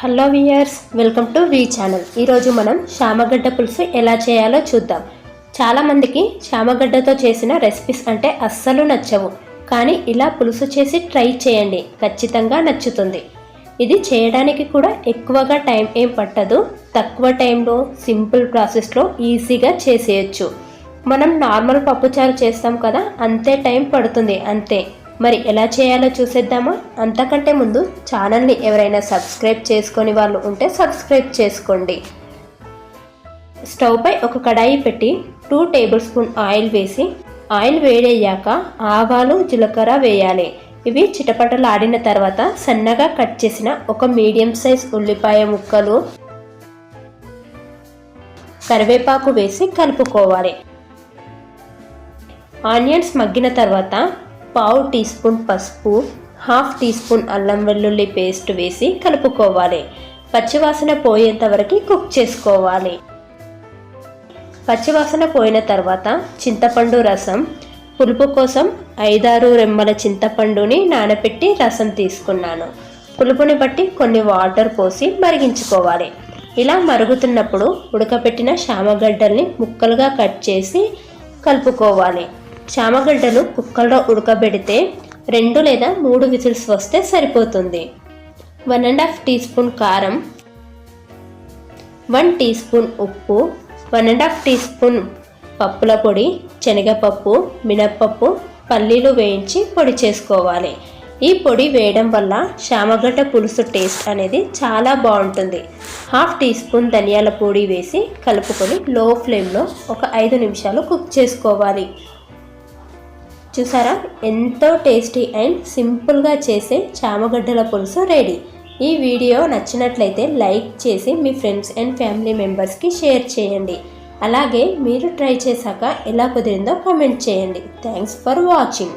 Hello viewers welcome to V channel ఈరోజు మనం శామగడ్డ పులుసు ఎలా చేయాలో చూద్దాం. చాలామందికి శామగడ్డతో చేసిన రెసిపీస్ అంటే అస్సలు నచ్చవు. కానీ ఇలా పులుసు చేసి ట్రై చేయండి. ఖచ్చితంగా నచ్చుతుంది. ఇది చేయడానికి కూడా ఎక్కువగా టైం ఏం పట్టదు. తక్కువ టైంలో సింపుల్ ప్రాసెస్లో ఈజీగా చేసేయచ్చు. మనం నార్మల్ పప్పుచారు చేస్తాం కదా అంతే టైం పడుతుంది అంతే. మరి ఎలా చేయాలో చూసేద్దామా? అంతకంటే ముందు ఛానల్ని ఎవరైనా సబ్స్క్రైబ్ చేసుకొని వాళ్ళు ఉంటే సబ్స్క్రైబ్ చేసుకోండి. స్టవ్పై ఒక కడాయి పెట్టి టూ టేబుల్ స్పూన్ ఆయిల్ వేసి ఆయిల్ వేడయ్యాక ఆవాలు జీలకర్ర వేయాలి. ఇవి చిటపటలాడిన తర్వాత సన్నగా కట్ చేసిన ఒక మీడియం సైజ్ ఉల్లిపాయ ముక్కలు కరివేపాకు వేసి కలుపుకోవాలి. ఆనియన్స్ మగ్గిన తర్వాత పావు టీ స్పూన్ పసుపు హాఫ్ టీ స్పూన్ అల్లం వెల్లుల్లి పేస్ట్ వేసి కలుపుకోవాలి. పచ్చివాసన పోయేంత వరకు కుక్ చేసుకోవాలి. పచ్చివాసన పోయిన తర్వాత చింతపండు రసం పులుపు కోసం ఐదారు రెమ్మల చింతపండుని నానబెట్టి రసం తీసుకున్నాను. పులుపుని బట్టి కొన్ని వాటర్ పోసి మరిగించుకోవాలి. ఇలా మరుగుతున్నప్పుడు ఉడకపెట్టిన శామగడ్డల్ని ముక్కలుగా కట్ చేసి కలుపుకోవాలి. చామగడ్డలు కుక్కల్లో ఉడకబెడితే రెండు లేదా మూడు విజిల్స్ వస్తే సరిపోతుంది. One and half teaspoon కారం వన్ టీ స్పూన్ ఉప్పు one and half teaspoon పప్పుల పొడి శనగపప్పు మినప్పప్పు పల్లీలు వేయించి పొడి చేసుకోవాలి. ఈ పొడి వేయడం వల్ల శామగడ్డ పులుసు టేస్ట్ అనేది చాలా బాగుంటుంది. హాఫ్ టీ స్పూన్ ధనియాల పొడి వేసి కలుపుకొని లో ఫ్లేమ్లో ఒక ఐదు నిమిషాలు కుక్ చేసుకోవాలి. చూసారా? ఎంతో టేస్టీ అండ్ సింపుల్గా చేసే చామగడ్డల పులుసు రెడీ. ఈ వీడియో నచ్చినట్లయితే లైక్ చేసి మీ ఫ్రెండ్స్ అండ్ ఫ్యామిలీ మెంబర్స్కి షేర్ చేయండి. అలాగే మీరు ట్రై చేశాక ఎలా కుదిరిందో కామెంట్ చేయండి. Thanks for watching.